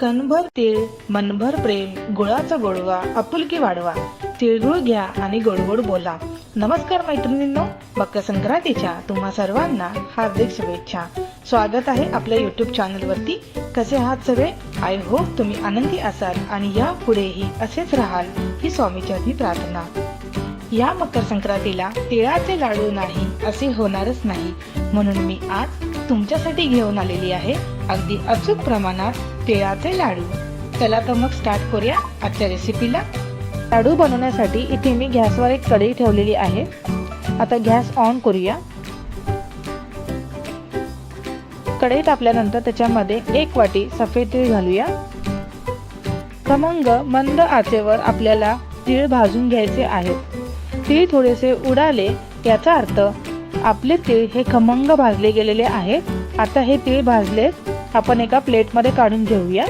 कणभर तीळ मनभर प्रेम गुळाचा गोडवा आपुलकी वाढवा. तिळगुळ घ्या आणि गोडगोड बोला. नमस्कार मैत्रिणींनो मकर संक्रांतीच्या तुम्हा सर्वांना हार्दिक शुभेच्छा. स्वागत आहे आपल्या युट्यूब चॅनलवरती कसे आहात सगळे? आय होप तुम्ही आनंदी असाल आणि या पुढेही असेच राहाल ही स्वामीचरणी प्रार्थना. या मकर संक्रांतीला तिळाचे लाडू नाही असे होणारच नाही. म्हणून मी आज तुमच्यासाठी घेऊन आलेली आहे. अगदी अचूक प्रमाणात तिळाचे लाडू. चला तर मग स्टार्ट करूया आजच्या रेसिपीला लाडू बनवण्यासाठी इथे मी गॅसवर एक कढई ठेवलेली आहे. आता गॅस ऑन करूया. कढई तापल्यानंतर त्याच्यामध्ये एक वाटी सफेद तीळ घालूया. खमंग मंद आचेवर आपल्याला तीळ भाजून घ्यायचे आहेत. तीळ थोडेसे उडाले याचा अर्थ आपले तीळ हे खमंग भाजले गेलेले आहे. आता हे तीळ भाजले आपण एका प्लेटमध्ये काढून घेऊया.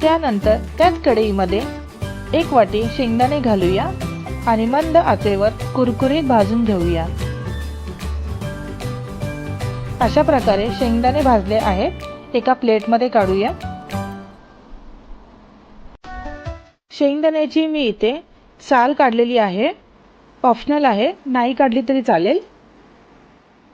त्यानंतर त्याच कढईमध्ये एक वाटी शेंगदाणे घालूया आणि मंद आचेवर कुरकुरीत भाजून घेऊया. अशा प्रकारे शेंगदाणे भाजले आहेत एका प्लेटमध्ये काढूया. शेंगदाण्याची मी इथे साल काढलेली आहे. ऑप्शनल आहे नाही काढली तरी चालेल.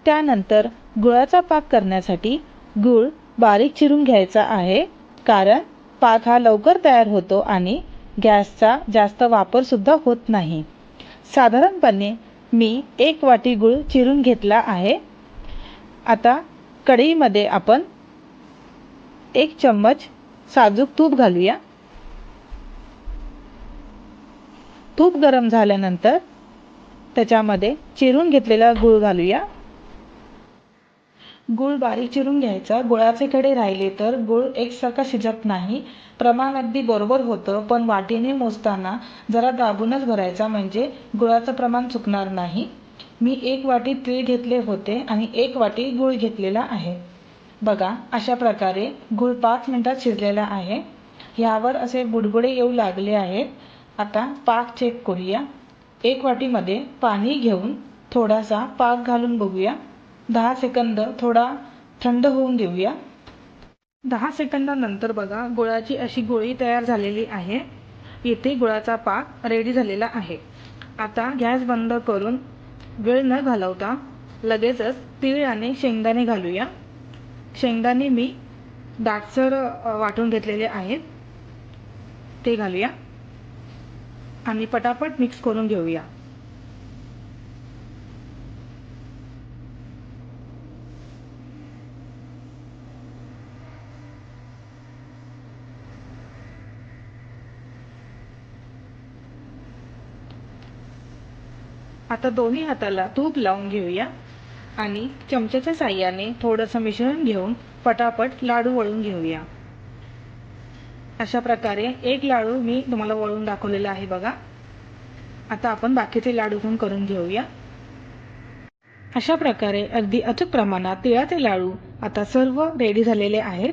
त्यानंतर गुळाचा पाक करण्यासाठी गुळ बारीक चिरून घ्यायचा आहे कारण पाक हा लवकर तयार होतो आणि गॅसचा जास्त वापरसुद्धा होत नाही. साधारणपणे मी एक वाटी गुळ चिरून घेतला आहे. आता कढईमध्ये आपण एक चम्मच साजूक तूप घालूया. तूप गरम झाल्यानंतर त्याच्यामध्ये चिरून घेतलेला गूळ घालूया. गूळ बारीक चिरून घ्यायचा. गुळाचे कडे राहिले तर गूळ एकसारखा शिजत नाही. प्रमाण अगदी बरोबर होतं पण वाटीने मोजताना जरा दाबूनच भरायचा म्हणजे गुळाचं प्रमाण चुकणार नाही. मी एक वाटी तीळ घेतले होते आणि एक वाटी गूळ घेतलेला आहे. बघा अशा प्रकारे गूळ पाच मिनटात शिजलेला आहे. ह्यावर असे बुडबुडे येऊ लागले आहेत. आता पाक चेक करूया. एक वाटीमध्ये पाणी घेऊन थोडासा पाक घालून बघूया. दहा सेकंद थोडा थंड होऊन देऊया. दहा सेकंदानंतर बघा गुळाची अशी गोळी तयार झालेली आहे. येथे गुळाचा पाक रेडी झालेला आहे. आता गॅस बंद करून वेळ न घालवता लगेचच तीळ आणि शेंगदाणे घालूया. शेंगदाणे मी दाटसर वाटून घेतलेले आहेत. ते घालूया. आणि पटापट मिक्स करून घेऊया. आता दोन्ही हाताला तूप लावून घेऊया आणि चमच्याच्या साह्याने थोडंसं मिश्रण घेऊन पटापट लाडू वळून घेऊया. अशा प्रकारे एक लाडू मी तुम्हाला वळून दाखवलेला आहे बघा. आता आपण बाकीचे लाडू पण करून घेऊया. अशा प्रकारे अगदी अचूक प्रमाणात तिळाचे लाडू आता सर्व रेडी झालेले आहेत.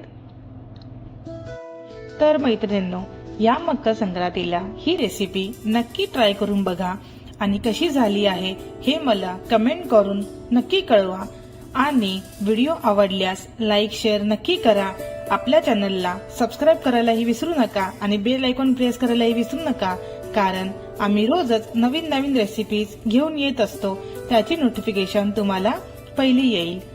तर मैत्रिणींनो या मकर संक्रांतीला ही रेसिपी नक्की ट्राय करून बघा. आणि कशी झाली आहे हे मला कमेंट करून नक्की कळवा. आणि व्हिडिओ आवडल्यास लाईक शेअर नक्की करा. आपल्या चॅनलला सबस्क्राईब करायलाही विसरू नका आणि बेल आयकॉन प्रेस करायलाही विसरू नका. कारण आम्ही रोजच नवीन नवीन रेसिपीज घेऊन येत असतो. त्याची नोटिफिकेशन तुम्हाला पहिली येईल.